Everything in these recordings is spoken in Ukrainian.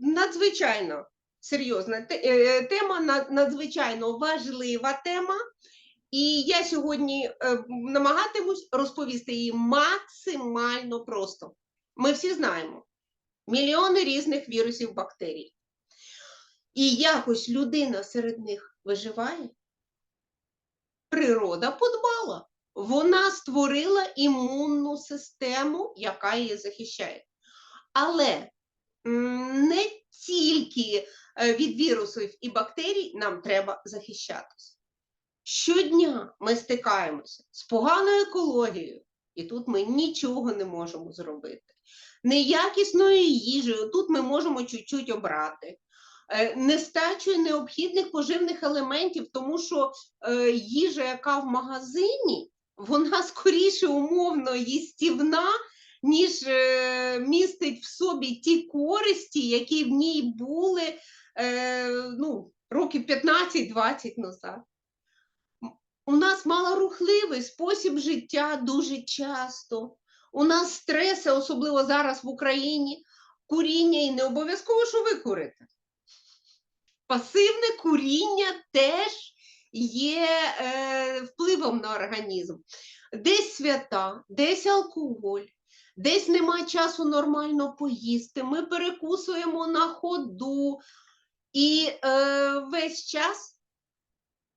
надзвичайно серйозна е, тема, надзвичайно важлива тема. І я сьогодні е, намагатимусь розповісти її максимально просто. Ми всі знаємо мільйони різних вірусів, бактерій. І якось людина серед них виживає. Природа подбала. Вона створила імунну систему, яка її захищає. Але не тільки е, від вірусів і бактерій нам треба захищатися. Щодня ми стикаємося з поганою екологією, і тут ми нічого не можемо зробити. Неякісною їжею, тут ми можемо чуть-чуть обрати. Е, необхідних поживних елементів, тому що е, їжа, яка в магазині, вона скоріше умовно їстівна, ніж е, містить в собі ті користі, які в ній були е, ну, років 15-20 назад. У нас малорухливий спосіб життя дуже часто. У нас стреси, особливо зараз в Україні, куріння і не обов'язково, що ви курите. Пасивне куріння теж є е, впливом на організм. Десь свята, десь алкоголь, десь нема часу нормально поїсти. Ми перекусуємо на ходу, і е, весь час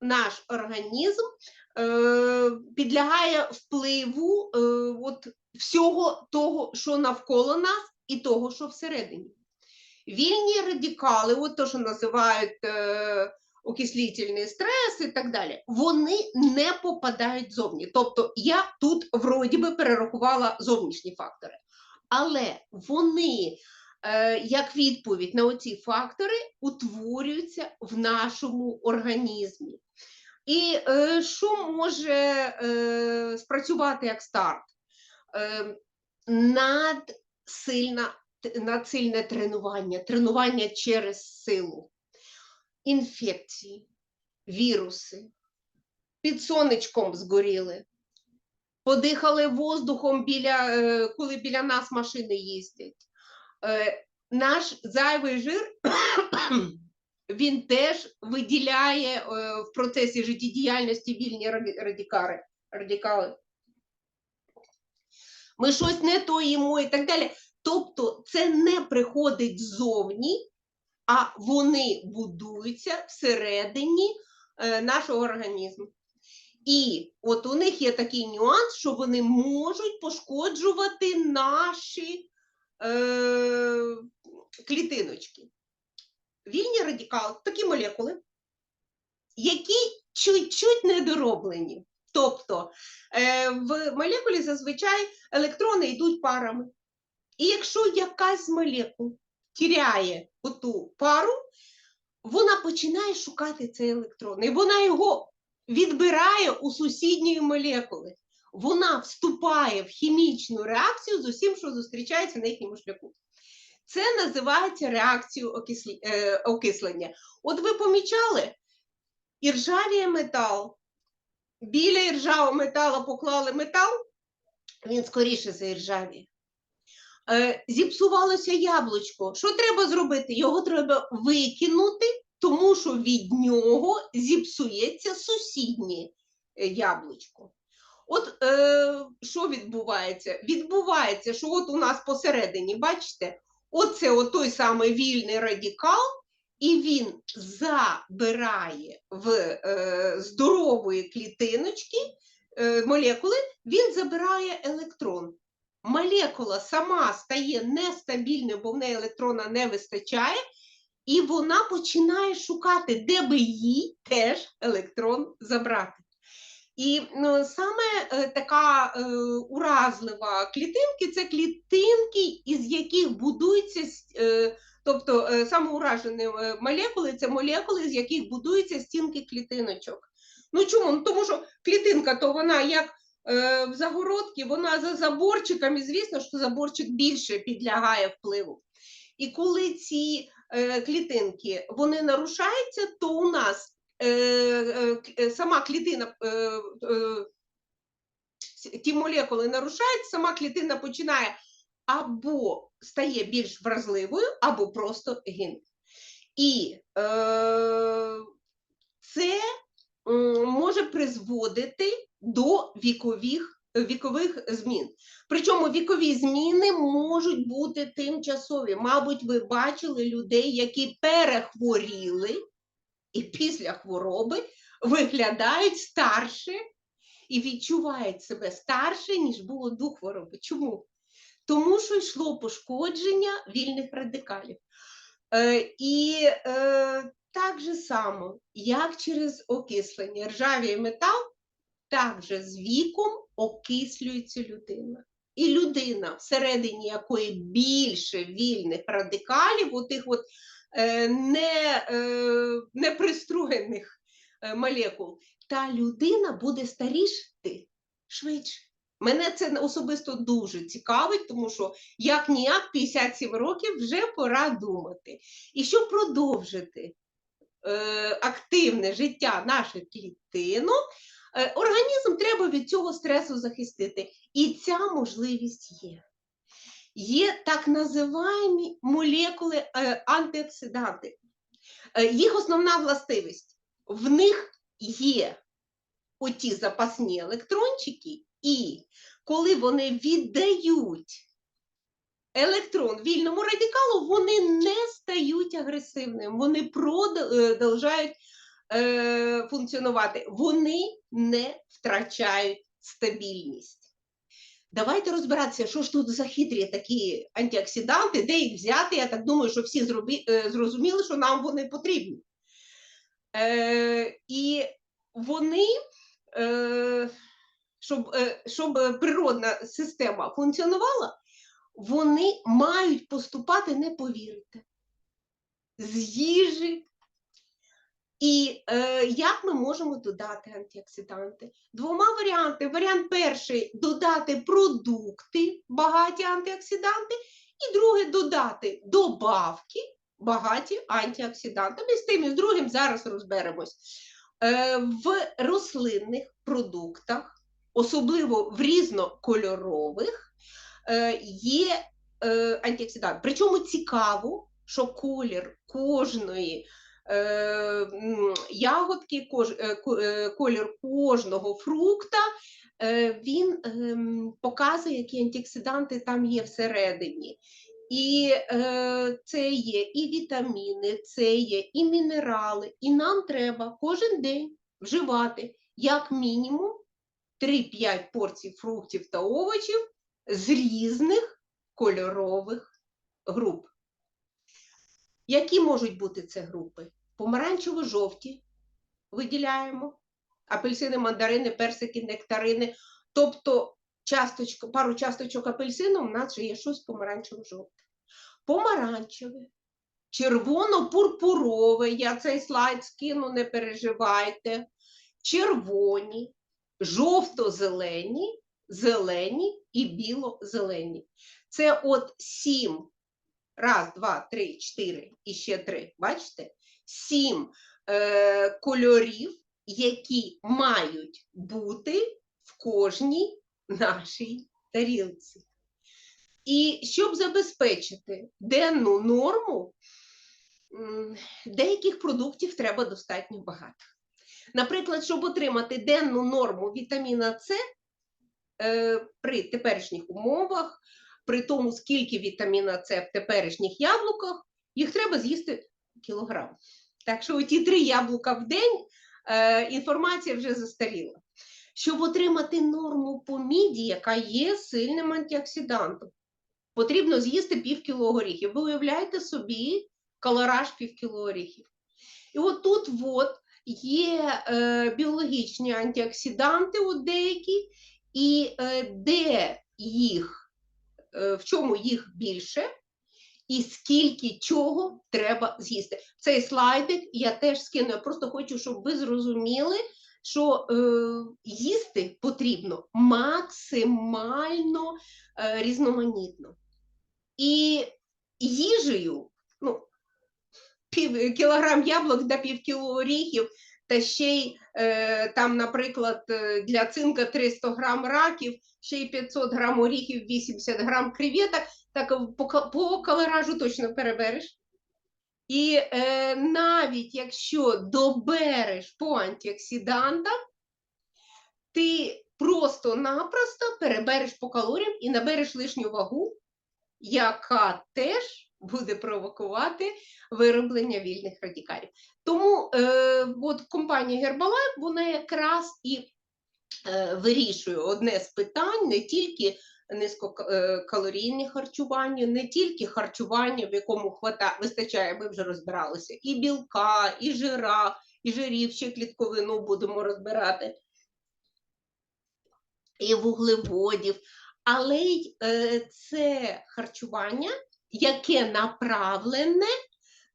наш організм е, підлягає впливу е, от всього того, що навколо нас, і того, що всередині. Вільні радикали, от то, що називають е, окислительний стрес і так далі, вони не попадають зовні. Тобто я тут вроді би перерахувала зовнішні фактори, але вони, е, як відповідь на оці фактори, утворюються в нашому організмі. І е, що може е, спрацювати як старт? Е, надсильна, надсильне тренування, тренування через силу, інфекції, віруси, під сонечком згоріли, подихали воздухом, біля, е, коли біля нас машини їздять. Е, Наш зайвий жир він теж виділяє е, в процесі життєдіяльності вільні раді- радикали. Ми щось не то їмо і так далі. Тобто це не приходить ззовні, а вони будуються всередині е, нашого організму. І от у них є такий нюанс, що вони можуть пошкоджувати наші е, клітиночки. Вільні радикали, такі молекули, які чуть-чуть недороблені. Тобто е, в молекулі зазвичай електрони йдуть парами. І якщо якась з молекул тіряє оту пару, вона починає шукати цей електрон. І вона його відбирає у сусідньої молекули. Вона вступає в хімічну реакцію з усім, що зустрічається на їхньому шляху. Це називається реакцією е, окислення. От ви помічали, іржавіє метал. Біля іржавого метала поклали метал, він скоріше заіржавіє. Е, зіпсувалося яблучко. Що треба зробити? Його треба викинути, тому що від нього зіпсується сусіднє е, яблучко. От е, що відбувається? Відбувається, що от у нас посередині, бачите, оце от той самий вільний радикал, і він забирає в е, здорової клітиночки е, молекули, він забирає електрон. Молекула сама стає нестабільною, бо в неї електрона не вистачає, і вона починає шукати, де би їй теж електрон забрати. І ну, саме е, така е, уразлива клітинки це клітинки, із яких будуються, е, тобто е, саме уражені е, молекули це молекули, з яких будуються стінки клітиночок. Ну чому? Ну, тому що клітинка, то вона як в загородці, вона за заборчиком, і звісно, що заборчик більше підлягає впливу. І коли ці е, клітинки вони нарушаються, то у нас е, е, е, сама клітина, е, е, ті молекули нарушаються, сама клітина починає або стає більш вразливою, або просто гине. І е, це може призводити до вікових, вікових змін. Причому вікові зміни можуть бути тимчасові. Мабуть, ви бачили людей, які перехворіли і після хвороби виглядають старше і відчувають себе старше, ніж було до хвороби. Чому? Тому що йшло пошкодження вільних радикалів. Е, і е, так же само, як через окислення ржавій метал, так же з віком окислюється людина. І людина, всередині якої більше вільних радикалів, отих от е, не, е, непристроєних е, молекул, та людина буде старішати швидше. Мене це особисто дуже цікавить, тому що як ніяк 57 років вже пора думати. І щоб продовжити активне життя наших клітинок, е, організм треба від цього стресу захистити. І ця можливість є. Є так називаємо молекули е, антиоксиданти. Е, їх основна властивість в них є оті запасні електрончики, і коли вони віддають електрон вільному радикалу, вони не стають агресивними, вони продовжують е, функціонувати, вони не втрачають стабільність. Давайте розбиратися, що ж тут за хитрі такі антиоксиданти, де їх взяти. Я так думаю, що всі зробі, е, зрозуміли, що нам вони потрібні. Е, І вони, е, щоб, е, щоб природна система функціонувала, вони мають поступати, не повірите, з їжі. І е, як ми можемо додати антиоксиданти? Двома варіантами. Варіант перший додати продукти, багаті антиоксиданти, і друге додати добавки, багаті антиоксидантами. З тим і з другим зараз розберемось. Е, в рослинних продуктах, особливо в різнокольорових, є е, антиоксидант. Причому цікаво, що колір кожної ягодки, колір кожного фрукта, він ем, показує, які антиоксиданти там є всередині. І е, це є і вітаміни, це є і мінерали, і нам треба кожен день вживати як мінімум 3-5 порцій фруктів та овочів з різних кольорових груп. Які можуть бути це групи? Помаранчево-жовті виділяємо, апельсини, мандарини, персики, нектарини. Тобто часточку, пару часточок апельсину у нас вже є щось помаранчево-жовте. Помаранчеве, червоно-пурпурове, я цей слайд скину, не переживайте. Червоні, жовто-зелені, зелені і біло-зелені. Це от сім. Раз, два, три, чотири і ще три. Бачите? Сім е, кольорів, які мають бути в кожній нашій тарілці. І щоб забезпечити денну норму, деяких продуктів треба достатньо багато. Наприклад, щоб отримати денну норму вітаміна С при теперішніх умовах, при тому, скільки вітаміна С в теперішніх яблуках, їх треба з'їсти кілограм. Так що ті три яблука в день е, інформація вже застаріла щоб отримати норму по міді, яка є сильним антиоксидантом, потрібно з'їсти пів кіло горіхів. Ви уявляєте собі калораж пів кіло горіхів. І от тут от є е, біологічні антиоксиданти, от деякі, і е, де їх, е, в чому їх більше, і скільки чого треба з'їсти. Цей слайдик я теж скину. Я просто хочу, щоб ви зрозуміли, що е, їсти потрібно максимально е, різноманітно. І їжею, ну, пів кілограм яблук та пів кіло оріхів, та ще й там, наприклад, е, для цинка 300 грам раків, ще й 500 грам оріхів, 80 грам креветок, так е, по калоражу точно перебереш. І е, навіть якщо добереш по антиоксидантам, ти просто-напросто перебереш по калоріям і набереш лишню вагу, яка теж буде провокувати вироблення вільних радикалів. Тому е, от компанія Herbalife, вона якраз і е, вирішує одне з питань не тільки низькокалорійне харчування, не тільки харчування, в якому хвата, вистачає, ми вже розбиралися, і білка, і жира, і жирів, ще клітковину будемо розбирати, і вуглеводів. Але й е, це харчування, яке направлене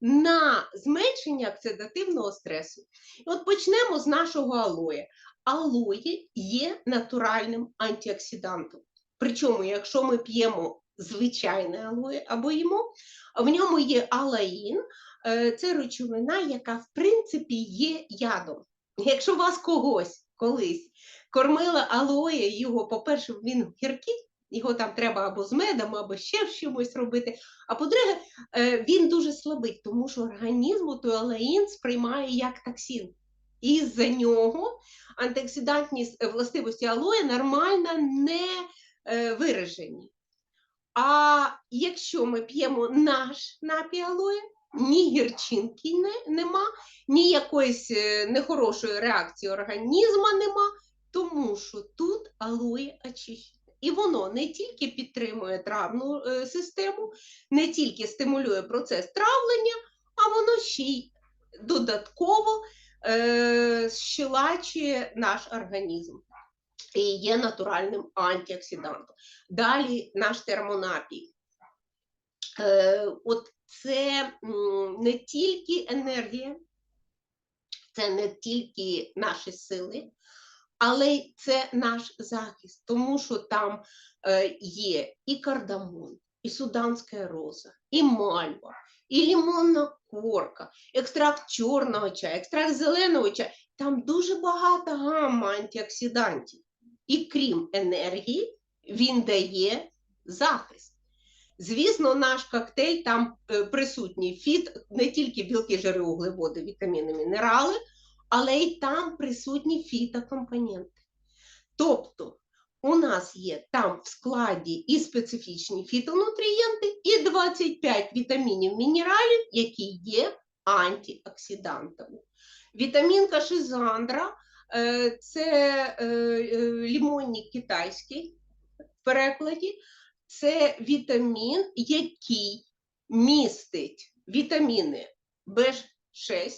на зменшення оксидативного стресу. І от почнемо з нашого алоє. Алоє є натуральним антиоксидантом. Причому, якщо ми п'ємо звичайне алоє або їмо, в ньому є алаїн, е, це речовина, яка в принципі є ядом. Якщо вас когось колись кормила алоє, його, по-перше, він гіркий, його там треба або з медом, або ще чимось робити. А по-друге, е, він дуже слабий, тому що організм той алаїн сприймає як токсин. І з-за нього антиоксидантні властивості алоє нормально не е, виражені. А якщо ми п'ємо наш напій алоє, ні гірчинки не, нема, ні якоїсь е, нехорошої реакції організму нема, тому що тут алоє очищене. І воно не тільки підтримує травну е, систему, не тільки стимулює процес травлення, а воно ще й додатково е, щелачує наш організм і є натуральним антиоксидантом. Далі наш термонапій. Е, от це не тільки енергія, це не тільки наші сили, але це наш захист, тому що там е, є і кардамон, і суданська роза, і мальва, і лимонна корка, екстракт чорного чаю, екстракт зеленого чаю. Там дуже багато гамма антиоксидантів. І крім енергії, він дає захист. Звісно, наш коктейль там е, присутній фіт, не тільки білки, жири, углеводи, вітаміни, мінерали, але й там присутні фітокомпоненти. Тобто у нас є там в складі і специфічні фітонутрієнти, і 25 вітамінів мінералів, які є антиоксидантами. Вітамін кашизандра е, це е, е, лімонник китайський в перекладі. Це вітамін, який містить вітаміни В6,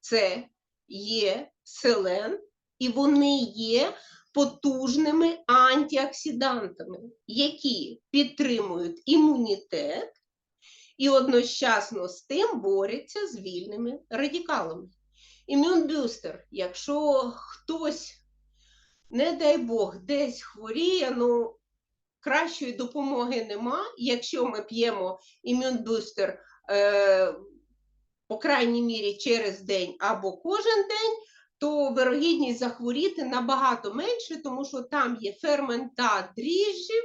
С, Є, селен, і вони є потужними антиоксидантами, які підтримують імунітет і одночасно з тим борються з вільними радикалами. Імунбюстер, якщо хтось, не дай Бог, десь хворіє, ну кращої допомоги нема. Якщо ми п'ємо імунбустер, е, по крайній мірі через день або кожен день, то вирогідність захворіти набагато менше, тому що там є ферментат дріжджів,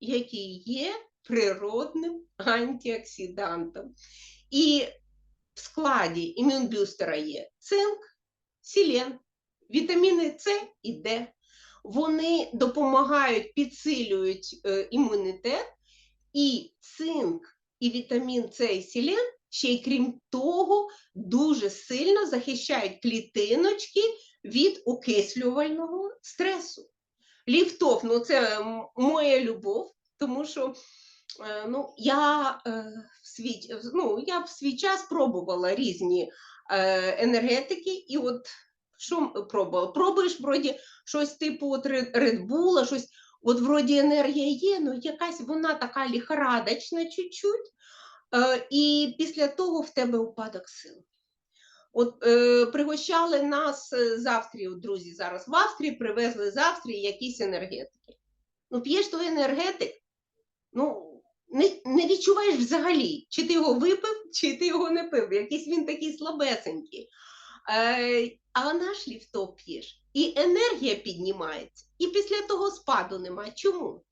який є природним антиоксидантом. І в складі імунбюстера є цинк, селен, вітаміни С і Д. Вони допомагають, підсилюють е, імунітет, і цинк, і вітамін С і селен ще й крім того, дуже сильно захищають клітиночки від окислювального стресу. Ліфтоф, ну це моя любов, тому що е, ну, я, е, в свій, ну, я в свій час пробувала різні е, енергетики, і от що пробувала? Пробуєш вроді щось типу Red щось, от вроді енергія є, ну якась вона така ліхорадочна чуть-чуть, і після того в тебе упадок сил. От е, пригощали нас е, з Австрії, от друзі зараз в Австрії привезли з Австрії якісь енергетики. Ну, п'єш той енергетик, ну не, не відчуваєш взагалі, чи ти його випив, чи ти його не пив. Якийсь він такий слабесенький. Е, а наш ліфтоп п'єш, і енергія піднімається, і після того спаду немає. Чому?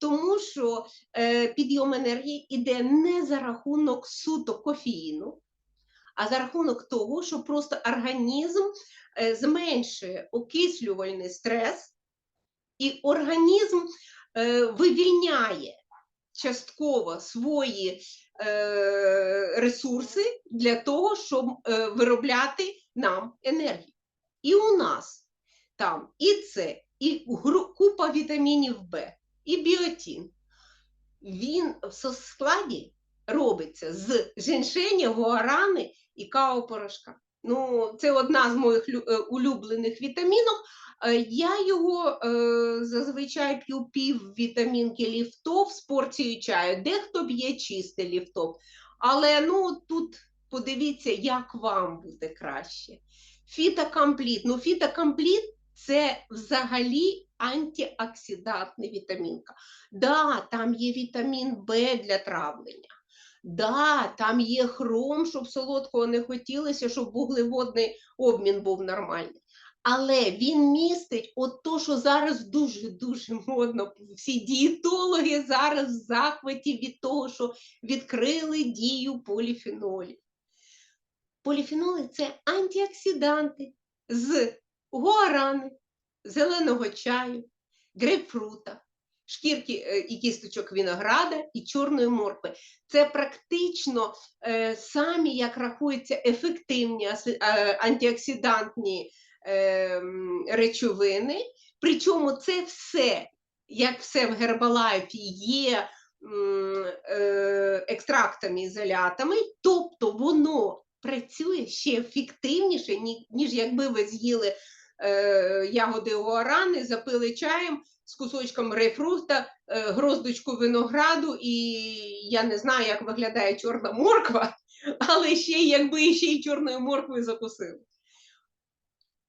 Тому що е, підйом енергії йде не за рахунок суто кофеїну, а за рахунок того, що просто організм е, зменшує окислювальний стрес, і організм е, вивільняє частково свої е, ресурси для того, щоб е, виробляти нам енергію. І у нас там і С, і купа вітамінів Б, і біотін. Він в складі робиться з женьшеня, гуарани і каопорошка. Ну, це одна з моїх е, улюблених вітамінок. Е, Я його е, зазвичай п'ю пів вітамінки ліфтов з порцією чаю. Дехто б'є чисте ліфтов. Але ну тут подивіться, як вам буде краще. Фітокомпліт. Ну, фітокомпліт це взагалі антиоксидантна вітамінка. Да, там є вітамін Б для травлення. Да, там є хром, щоб солодкого не хотілося, щоб вуглеводний обмін був нормальний. Але він містить от то, що зараз дуже-дуже модно. Всі дієтологи зараз в захваті від того, що відкрили дію поліфенолів. Поліфеноли це антиоксиданти з гуарани, зеленого чаю, грейпфрута, шкірки е, і кісточок винограда і чорної моркви. Це практично е, самі, як рахується, ефективні е, антиоксидантні речовини. Причому це все, як все в гербалайфі, є екстрактами, ізолятами, тобто воно працює ще ефективніше, ні- ніж якби ви з'їли ягоди гуарани, запили чаєм з кусочком грейпфрута, е, гроздочку винограду, і я не знаю, як виглядає чорна морква, але ще якби ще й чорною морквою закусили.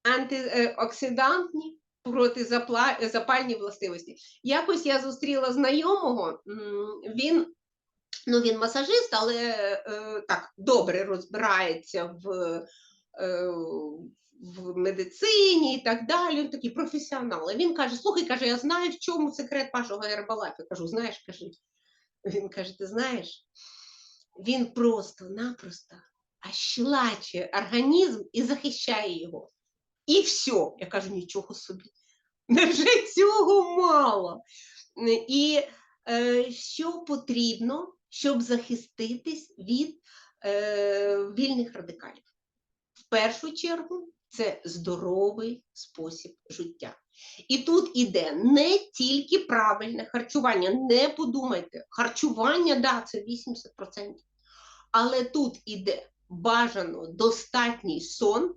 Антиоксидантні протизапальні властивості. Якось я зустріла знайомого, він, ну, він масажист, але е, так добре розбирається в, е, в медицині і так далі. Він такий професіонал. І він каже: слухай, каже, я знаю, в чому секрет вашого гербалайфу. Я кажу, знаєш, каже. Він каже: ти знаєш, він просто-напросто ощелачує організм і захищає його. І все. Я кажу, нічого собі. Невже цього мало? І е, що потрібно, щоб захиститись від е, вільних радикалів? В першу чергу це здоровий спосіб життя. І тут іде не тільки правильне харчування. Не подумайте, харчування, да, це 80%. Але тут іде бажано достатній сон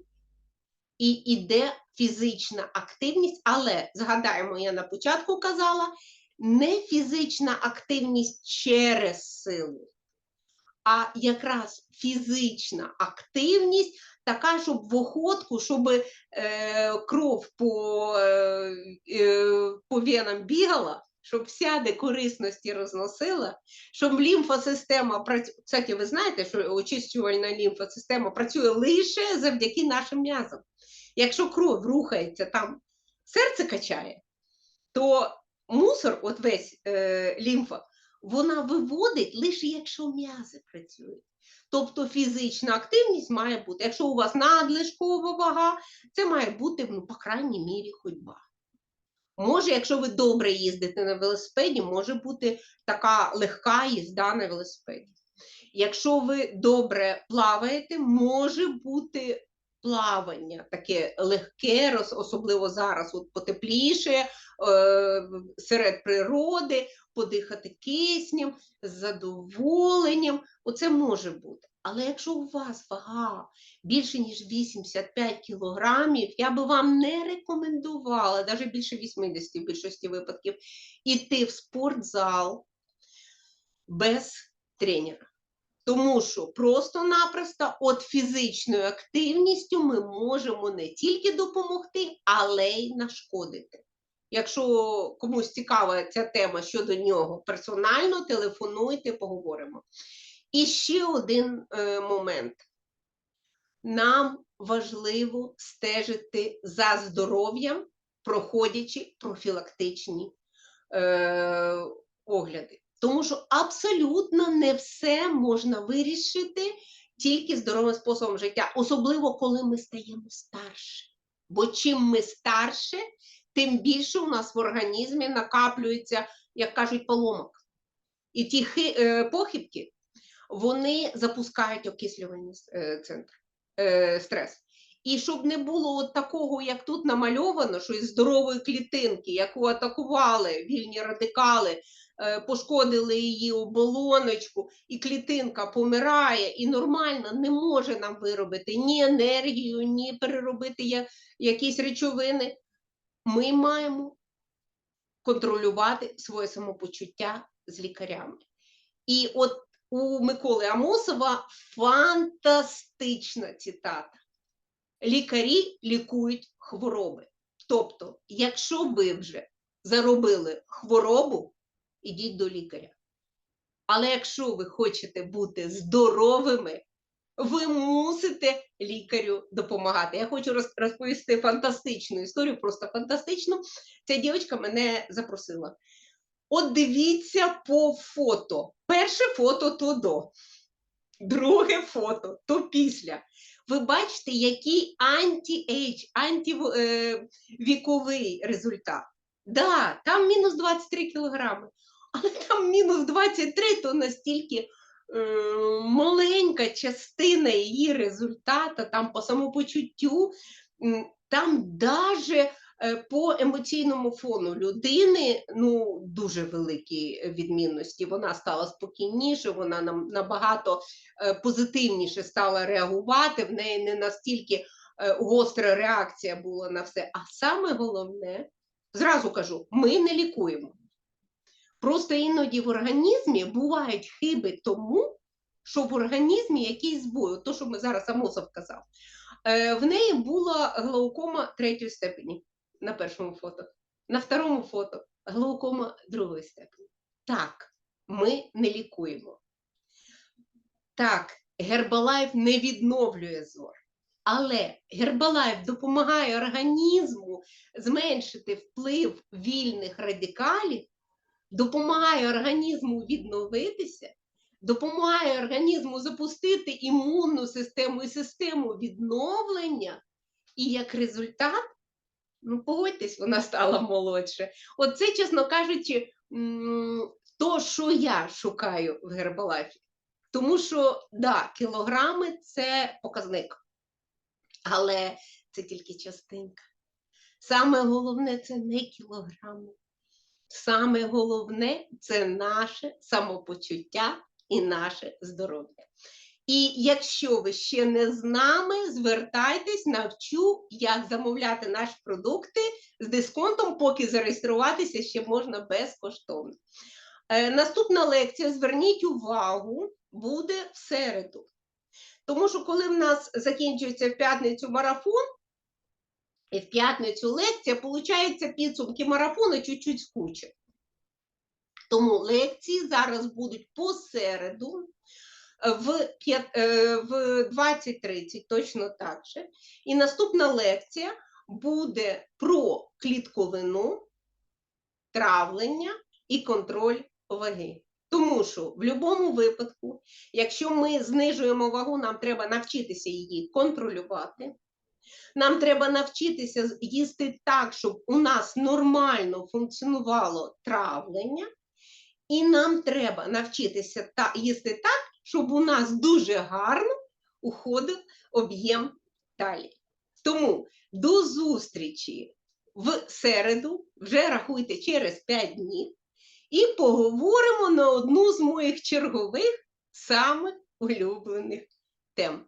і іде фізична активність, але згадаємо, я на початку казала, не фізична активність через силу, а якраз фізична активність, така, щоб в охотку, щоб е, кров по, е, е, по венам бігала, щоб вся де корисності розносила, щоб лімфосистема працює. Кстати, ви знаєте, що очищувальна лімфосистема працює лише завдяки нашим м'язам. Якщо кров рухається там, серце качає, то мусор, от весь е, лімфа, вона виводить лише якщо м'язи працюють. Тобто фізична активність має бути. Якщо у вас надлишкова вага, це має бути, ну, по крайній мірі, ходьба. Може, якщо ви добре їздите на велосипеді, може бути така легка їзда на велосипеді. Якщо ви добре плаваєте, може бути плавання таке легке, особливо зараз, от потепліше, серед природи, подихати киснем, задоволенням. Оце може бути. Але якщо у вас вага більше ніж 85 кілограмів, я би вам не рекомендувала, навіть більше 80 в більшості випадків, іти в спортзал без тренера. Тому що просто-напросто от фізичною активністю ми можемо не тільки допомогти, але й нашкодити. Якщо комусь цікава ця тема щодо нього персонально, телефонуйте, поговоримо. І ще один е, момент. нам важливо стежити за здоров'ям, проходячи профілактичні е, огляди. Тому що абсолютно не все можна вирішити тільки здоровим способом життя, особливо коли ми стаємо старше. Бо чим ми старше, тим більше у нас в організмі накаплюється, як кажуть, поломок. І ті е, похибки, вони запускають окислювальний е, центр, е, стрес. І щоб не було от такого, як тут намальовано, що із здорової клітинки, яку атакували вільні радикали, пошкодили її оболоночку, і клітинка помирає, і нормально не може нам виробити ні енергію, ні переробити якісь речовини. Ми маємо контролювати своє самопочуття з лікарями. І от у Миколи Амосова фантастична цитата. Лікарі лікують хвороби. Тобто, якщо ви вже заробили хворобу, ідіть до лікаря. Але якщо ви хочете бути здоровими, ви мусите лікарю допомагати. Я хочу розповісти фантастичну історію, просто фантастичну. Ця дівчинка мене запросила. От дивіться по фото. Перше фото то до, друге фото то після. Ви бачите, який анті-ейдж, антивіковий результат. Да, там мінус 23 кілограми, але там мінус 23 то настільки е, маленька частина її результату, там по самопочуттю, там даже е, по емоційному фону людини ну, дуже великі е, відмінності. Вона стала спокійніше, вона нам набагато е, позитивніше стала реагувати. В неї не настільки е, гостра реакція була на все. А саме головне, зразу кажу, ми не лікуємо. Просто іноді в організмі бувають хиби тому, що в організмі якийсь збой, то, що ми зараз Амосов казав. Е, В неї була глаукома третьої степені на першому фото. На второму фото глаукома другої степені. Так, ми не лікуємо. Так, Гербалайф не відновлює зор. Але Гербалайф допомагає організму зменшити вплив вільних радикалів, допомагає організму відновитися, допомагає організму запустити імунну систему і систему відновлення. І як результат, ну погодьтесь, вона стала молодше. Оце, чесно кажучи, то, що я шукаю в гербалайфі. Тому що, да, кілограми це показник, але це тільки частинка. Саме головне це не кілограми. Саме головне це наше самопочуття і наше здоров'я. І якщо ви ще не з нами, звертайтесь, навчу, як замовляти наші продукти з дисконтом, поки зареєструватися ще можна безкоштовно. Е, наступна лекція, зверніть увагу, буде в середу. Тому що коли в нас закінчується в п'ятницю марафон, і в п'ятницю лекція, виходить, підсумки марафону чуть-чуть скучать. Тому лекції зараз будуть посереду е, в, е, в 20.30, точно так же. І наступна лекція буде про клітковину, травлення і контроль ваги. Тому що в будь-якому випадку, якщо ми знижуємо вагу, нам треба навчитися її контролювати. Нам треба навчитися їсти так, щоб у нас нормально функціонувало травлення, і нам треба навчитися та, їсти так, щоб у нас дуже гарно уходив об'єм талії. Тому до зустрічі в середу, вже рахуйте через 5 днів, і поговоримо на одну з моїх чергових самих улюблених тем.